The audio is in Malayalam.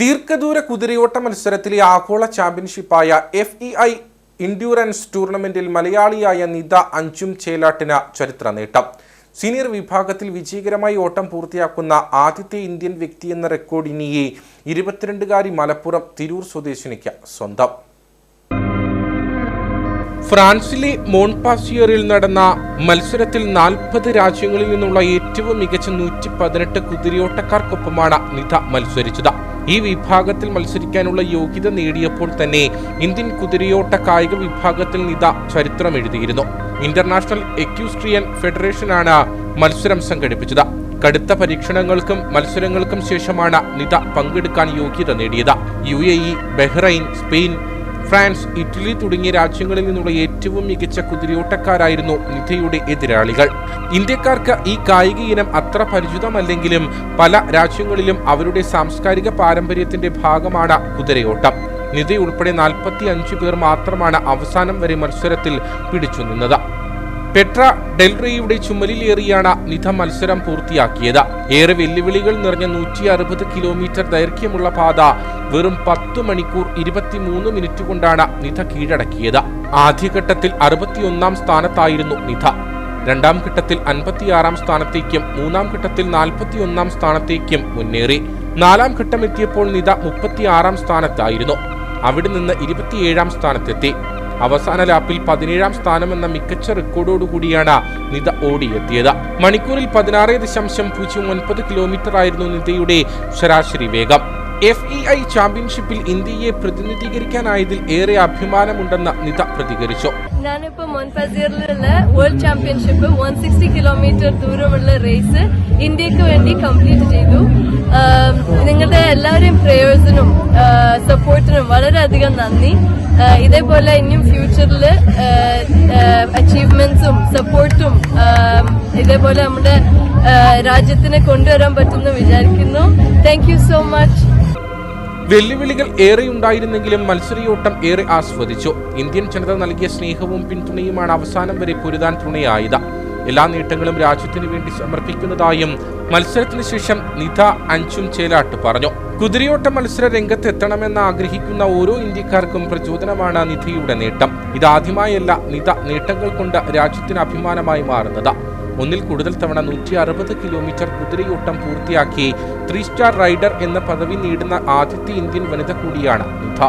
ദീർഘദൂര കുതിരയോട്ട മത്സരത്തിലെ ആഗോള ചാമ്പ്യൻഷിപ്പായ എഫ് ഇ ഐ ഇൻഡ്യൂറൻസ് ടൂർണമെന്റിൽ മലയാളിയായ നിത അഞ്ചും ചേലാട്ടിന് ചരിത്ര നേട്ടം. സീനിയർ വിഭാഗത്തിൽ വിജയകരമായി ഓട്ടം പൂർത്തിയാക്കുന്ന ആദ്യത്തെ ഇന്ത്യൻ വ്യക്തി എന്ന റെക്കോർഡ് ഇനിയെ ഇരുപത്തിരണ്ടുകാരി മലപ്പുറം തിരൂർ സ്വദേശിനിക്ക് സ്വന്തം. ഫ്രാൻസിലെ മോൺപാസിയറിൽ നടന്ന മത്സരത്തിൽ നാൽപ്പത് രാജ്യങ്ങളിൽ നിന്നുള്ള ഏറ്റവും മികച്ച നൂറ്റി പതിനെട്ട് കുതിരയോട്ടക്കാർക്കൊപ്പമാണ് നിത മത്സരിച്ചത്. ഈ വിഭാഗത്തിൽ മത്സരിക്കാനുള്ള യോഗ്യത നേടിയപ്പോൾ തന്നെ ഇന്ത്യൻ കുതിരയോട്ട കായിക വിഭാഗത്തിൽ നിത ചരിത്രം എഴുതിയിരുന്നു. ഇന്റർനാഷണൽ എക്യൂസ്ട്രിയൻ ഫെഡറേഷനാണ് മത്സരം സംഘടിപ്പിച്ചത്. കടുത്ത പരീക്ഷണങ്ങൾക്കും മത്സരങ്ങൾക്കും ശേഷമാണ് നിത പങ്കെടുക്കാൻ യോഗ്യത നേടിയത്. യു ബഹ്റൈൻ സ്പെയിൻ ഫ്രാൻസ് ഇറ്റലി തുടങ്ങിയ രാജ്യങ്ങളിൽ നിന്നുള്ള ഏറ്റവും മികച്ച കുതിരയോട്ടക്കാരായിരുന്നു നിധയുടെ എതിരാളികൾ. ഇന്ത്യക്കാർക്ക് ഈ കായിക ഇനം അത്ര പരിചിതമല്ലെങ്കിലും പല രാജ്യങ്ങളിലും അവരുടെ സാംസ്കാരിക പാരമ്പര്യത്തിന്റെ ഭാഗമാണ് കുതിരയോട്ടം. നിധി ഉൾപ്പെടെ നാൽപ്പത്തി അഞ്ച് പേർ മാത്രമാണ് അവസാനം വരെ മത്സരത്തിൽ പിടിച്ചു നിന്നത് പെട്ര ഡെൽറിയുടെ ചുമലിലേറിയാണ് നിധ മത്സരം പൂർത്തിയാക്കിയത്. ഏറെ വെല്ലുവിളികൾ നിറഞ്ഞ നൂറ്റി അറുപത് കിലോമീറ്റർ ദൈർഘ്യമുള്ള പാത വെറും പത്ത് മണിക്കൂർ ഇരുപത്തിമൂന്ന് മിനിറ്റ് കൊണ്ടാണ് നിധ കീഴടക്കിയത്. ആദ്യഘട്ടത്തിൽ അറുപത്തിയൊന്നാം സ്ഥാനത്തായിരുന്നു നിധ. രണ്ടാം ഘട്ടത്തിൽ അൻപത്തിയാറാം സ്ഥാനത്തേക്കും മൂന്നാം ഘട്ടത്തിൽ നാൽപ്പത്തിയൊന്നാം സ്ഥാനത്തേക്കും മുന്നേറി. നാലാം ഘട്ടം എത്തിയപ്പോൾ നിധ മുപ്പത്തിയാറാം സ്ഥാനത്തായിരുന്നു. അവിടെ നിന്ന് ഇരുപത്തിയേഴാം സ്ഥാനത്തെത്തി. അവസാന ലാപ്പിൽ പതിനേഴാം സ്ഥാനമെന്ന മികച്ച റെക്കോർഡോടുകൂടിയാണ് നിത ഓടിയെത്തിയത്. മണിക്കൂറിൽ പതിനാറ് ദശാംശം പൂജ്യം ഒൻപത് കിലോമീറ്റർ ആയിരുന്നു നിതയുടെ ശരാശരി വേഗം. എഫ് ഇ ഐ ചാമ്പ്യൻഷിപ്പിൽ ഇന്ത്യയെ പ്രതിനിധീകരിക്കാനായതിൽ ഏറെ അഭിമാനമുണ്ടെന്ന് നിത പ്രതികരിച്ചു. ഞാനിപ്പോ മൊൻപസിയറിലുള്ള world championship one sixty kilometre ദൂരമുള്ള റേസ് ഇന്ത്യയ്ക്ക് വേണ്ടി കംപ്ലീറ്റ് ചെയ്തു. നിങ്ങളുടെ എല്ലാവരുടെയും പ്രേയേഴ്സിനും സപ്പോർട്ടിനും വളരെയധികം നന്ദി. ഇതേപോലെ ഇനിയും ഫ്യൂച്ചറിൽ അച്ചീവ്മെന്റ്സും സപ്പോർട്ടും ഇതേപോലെ നമ്മുടെ രാജ്യത്തിനെ കൊണ്ടുവരാൻ പറ്റുമെന്ന് വിചാരിക്കുന്നു. താങ്ക് യു സോ മച്ച് വെല്ലുവിളികൾ ഏറെ ഏറെയുണ്ടായിരുന്നെങ്കിലും മത്സരയോട്ടം ഏറെ ആസ്വദിച്ചു. ഇന്ത്യൻ ജനത നൽകിയ സ്നേഹവും പിന്തുണയുമാണ് അവസാനം വരെ പൊരുതാൻ തുണയായത്. എല്ലാ നേട്ടങ്ങളും രാജ്യത്തിനു വേണ്ടി സമർപ്പിക്കുന്നതായും മത്സരത്തിന് ശേഷം നിധ അഞ്ചും ചേലാട്ട് പറഞ്ഞു. കുതിരയോട്ട മത്സര രംഗത്ത് എത്തണമെന്ന് ആഗ്രഹിക്കുന്ന ഓരോ ഇന്ത്യക്കാർക്കും പ്രചോദനമാണ് നിധിയുടെ നേട്ടം. ഇതാദ്യമായല്ല നിധ നേട്ടങ്ങൾ കൊണ്ട് രാജ്യത്തിന് അഭിമാനമായി മാറുന്നത്. ഒന്നിൽ കൂടുതൽ തവണ നൂറ്റി അറുപത് കിലോമീറ്റർ കുതിരയോട്ടം പൂർത്തിയാക്കി ത്രീ സ്റ്റാർ റൈഡർ എന്ന പദവി നേടുന്ന ആദ്യത്തെ ഇന്ത്യൻ വനിത കൂടിയാണ് നിധ